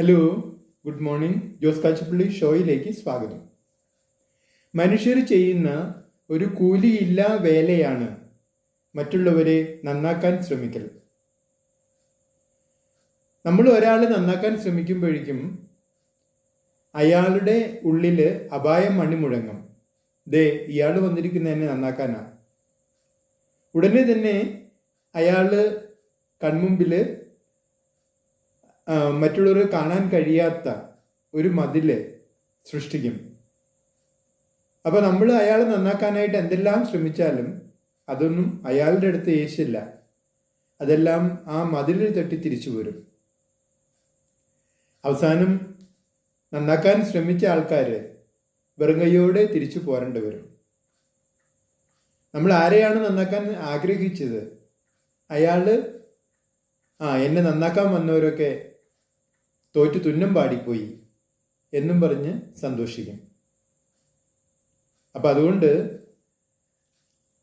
Hello good morning Jose Kachappally ഷോയിലേക്ക് സ്വാഗതം. മനുഷ്യർ ചെയ്യുന്ന ഒരു കൂലിയില്ലാ വേലയാണ് മറ്റുള്ളവരെ നന്നാക്കാൻ ശ്രമിക്കൽ. നമ്മൾ ഒരാളെ നന്നാക്കാൻ ശ്രമിക്കുമ്പോഴേക്കും അയാളുടെ ഉള്ളിൽ അപായം മണിമുഴങ്ങും. ദേ ഇയാൾ വന്നിരിക്കുന്നതിനെ നന്നാക്കാനാ. ഉടനെ തന്നെ അയാൾ കൺമുമ്പിൽ മറ്റുള്ളവർ കാണാൻ കഴിയാത്ത ഒരു മതിൽ സൃഷ്ടിക്കും. അപ്പോൾ നമ്മൾ അയാൾ നന്നാക്കാനായിട്ട് എന്തെല്ലാം ശ്രമിച്ചാലും അതൊന്നും അയാളുടെ അടുത്ത് യേശില്ല അതെല്ലാം ആ മതിലിൽ തട്ടി തിരിച്ചു വരും അവസാനം നന്നാക്കാൻ ശ്രമിച്ച ആൾക്കാർ വെറും തിരിച്ചു പോരേണ്ടി വരും. നമ്മൾ ആരെയാണ് നന്നാക്കാൻ ആഗ്രഹിച്ചത്? അയാൾ ആ എന്നെ നന്നാക്കാൻ വന്നവരൊക്കെ തോറ്റു തുന്നം പാടിപ്പോയി എന്നും പറഞ്ഞ് സന്തോഷിക്കും. അപ്പം അതുകൊണ്ട്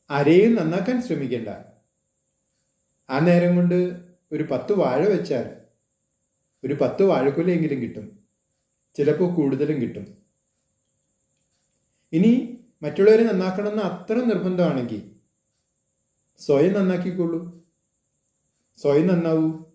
അരയും നന്നാക്കാൻ ശ്രമിക്കേണ്ട. ആ നേരം കൊണ്ട് ഒരു പത്ത് വാഴ വെച്ചാൽ ഒരു പത്ത് വാഴക്കുലയെങ്കിലും കിട്ടും. ചിലപ്പോൾ കൂടുതലും കിട്ടും. ഇനി മറ്റുള്ളവരെ നന്നാക്കണമെന്ന് അത്ര നിർബന്ധമാണെങ്കിൽ സ്വയം നന്നാക്കിക്കൊള്ളൂ സ്വയം നന്നാവൂ.